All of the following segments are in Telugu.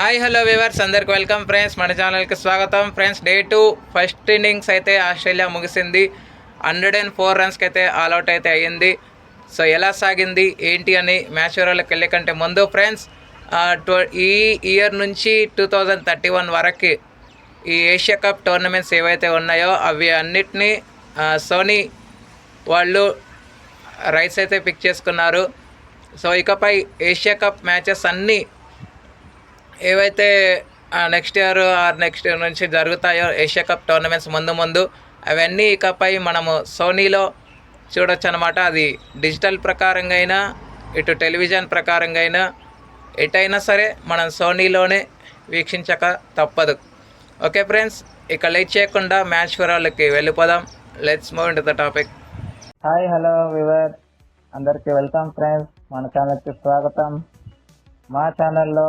హాయ్ హలో వివర్స్ అందరికి వెల్కమ్ ఫ్రెండ్స్ మన ఛానల్కి స్వాగతం. Friends day two first innings అయితే ఆస్ట్రేలియా ముగిసింది. హండ్రెడ్ అండ్ ఫోర్ రన్స్కి అయితే ఆల్అవుట్ అయితే అయ్యింది. సో ఎలా సాగింది? ఏంటి అని మ్యాచ్ వివరాలకు వెళ్ళే కంటే ముందు ఫ్రెండ్స్ ఈ ఇయర్ నుంచి టూ థౌజండ్ థర్టీ వన్ వరకు ఈ ఏషియా కప్ టోర్నమెంట్స్ ఏవైతే ఉన్నాయో అవి అన్నిటినీ సోనీ వాళ్ళు రైట్స్ అయితే పిక్ చేసుకున్నారు. సో ఇకపై ఏషియా కప్ మ్యాచెస్ అన్నీ ఏవైతే next year or next year నుంచి జరుగుతాయో ఏషియా కప్ టోర్నమెంట్స్ ముందు ముందు అవన్నీ ఇకపై మనము సోనీలో చూడొచ్చు అనమాట అది డిజిటల్ ప్రకారంగా అయినా ఇటు టెలివిజన్ ప్రకారంగా అయినా ఎటైనా సరే మనం సోనీలోనే వీక్షించక తప్పదు. ఓకే ఫ్రెండ్స్ ఇక లేట్ చేయకుండా మ్యాచ్ వివరాలకి వెళ్ళిపోదాం. Let's move into the topic hi hello viewer అందరికీ వెల్కమ్ ఫ్రెండ్స్. మన ఛానల్కి స్వాగతం. మా ఛానల్లో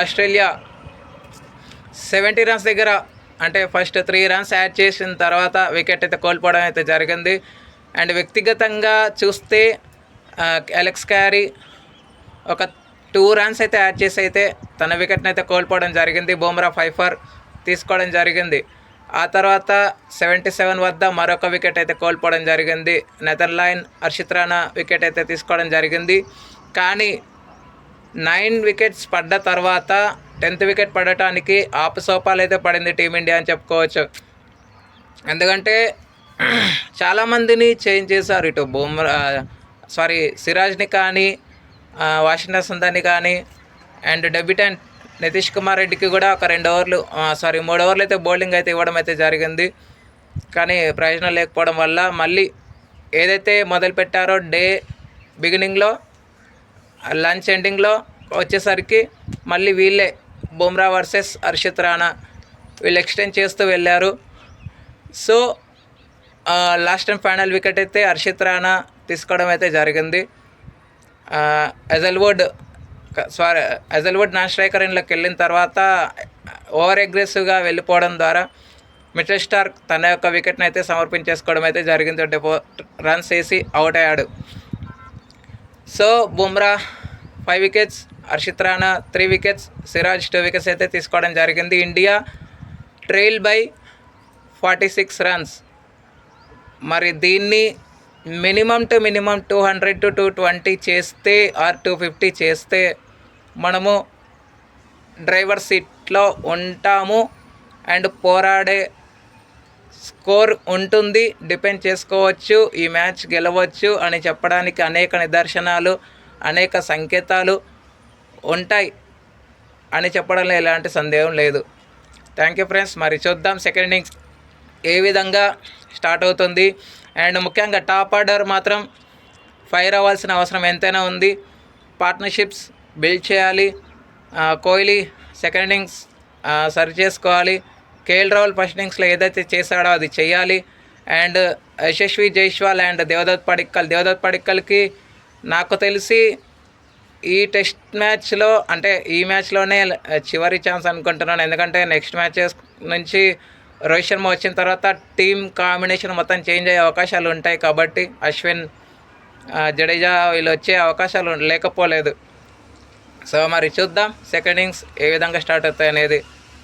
ఆస్ట్రేలియా సెవెంటీ రన్స్ దగ్గర అంటే ఫస్ట్ త్రీ రన్స్ యాడ్ చేసిన తర్వాత వికెట్ అయితే కోల్పోవడం అయితే జరిగింది. అండ్ వ్యక్తిగతంగా చూస్తే ఎలెక్స్ అలెక్స్ క్యారీ ఒక టూ రన్స్ అయితే యాడ్ చేసి అయితే తన వికెట్ని అయితే కోల్పోవడం జరిగింది. బుమ్రా ఫైఫర్ తీసుకోవడం జరిగింది. ఆ తర్వాత సెవెంటీ సెవెన్ వద్ద మరొక వికెట్ అయితే కోల్పోవడం జరిగింది. నెదర్లైన్ హర్షిత్ రాణా వికెట్ అయితే తీసుకోవడం జరిగింది. కానీ నైన్ వికెట్స్ పడ్డ తర్వాత టెన్త్ వికెట్ పడటానికి ఆపు సోపాలు అయితే పడింది టీమిండియా అని చెప్పుకోవచ్చు. ఎందుకంటే చాలామందిని చేంజ్ చేశారు ఇటు బుమ్రా సారీ సిరాజ్ని కానీ వాషింగ్టన్ సుందర్ని కానీ అండ్ డెబ్యూటెంట్ నితీష్ కుమార్ రెడ్డికి కూడా ఒక రెండు ఓవర్లు సారీ మూడు ఓవర్లు అయితే బౌలింగ్ అయితే ఇవ్వడం అయితే జరిగింది. కానీ ప్రయోజనం లేకపోవడం వల్ల మళ్ళీ ఏదైతే మొదలుపెట్టారో డే బిగినింగ్లో లంచ్ ఎండింగ్లో వచ్చేసరికి మళ్ళీ వీళ్ళే బుమ్రా వర్సెస్ హర్షిత్ రాణా వీళ్ళు ఎక్స్టెండ్ చేస్తూ వెళ్ళారు. So last time final wicket అయితే హర్షిత్ రాణా తీసుకోవడం అయితే జరిగింది. Hazlewood sorry Hazlewood non striker ఇన్లోకి వెళ్ళిన తర్వాత ఓవర్ అగ్రెసివ్గా వెళ్ళిపోవడం ద్వారా మిచెల్ స్టార్క్ తన యొక్క వికెట్ని అయితే సమర్పించేసుకోవడం అయితే జరిగింది. డెపో రన్స్ వేసి అవుట్ అయ్యాడు. So Bumrah five wickets Harshit Rana three wickets Siraj two wickets అయితే తీసుకోవడం జరిగింది. India trail by forty six runs మరి దీన్ని minimum to minimum two hundred to two twenty చేస్తే ఆర్ టూ ఫిఫ్టీ చేస్తే మనము డ్రైవర్ సీట్లో ఉంటాము. అండ్ పోరాడే స్కోర్ ఉంటుంది డిపెండ్ చేసుకోవచ్చు ఈ మ్యాచ్ గెలవచ్చు అని చెప్పడానికి అనేక నిదర్శనాలు అనేక సంకేతాలు ఉంటాయి అని చెప్పడంలో ఎలాంటి సందేహం లేదు. థ్యాంక్ యూ ఫ్రెండ్స్ మరి చూద్దాం సెకండ్ ఇన్నింగ్స్ ఏ విధంగా స్టార్ట్ అవుతుంది. అండ్ ముఖ్యంగా టాప్ ఆర్డర్ మాత్రం ఫైర్ అవ్వాల్సిన అవసరం ఎంతైనా ఉంది. పార్ట్నర్షిప్స్ బిల్డ్ చేయాలి. కోహ్లీ సెకండ్ ఇన్నింగ్స్ సరి చేసుకోవాలి. కేఎల్ రాహుల్ ఫస్ట్ ఇన్నింగ్స్లో ఏదైతే చేశాడో అది చేయాలి. And Yashasvi Jaiswal and Devdutt Padikkal. Devdutt పడిక్కల్కి నాకు తెలిసి ఈ టెస్ట్ మ్యాచ్లో అంటే ఈ మ్యాచ్లోనే చివరి ఛాన్స్ అనుకుంటున్నాను. ఎందుకంటే నెక్స్ట్ మ్యాచెస్ నుంచి రోహిత్ శర్మ వచ్చిన తర్వాత టీం కాంబినేషన్ మొత్తం చేంజ్ అయ్యే అవకాశాలు ఉంటాయి కాబట్టి అశ్విన్ జడేజా వీళ్ళు వచ్చే అవకాశాలు లేకపోలేదు. సో మరి చూద్దాం సెకండ్ ఇన్నింగ్స్ ఏ విధంగా స్టార్ట్ అవుతాయి అనేది.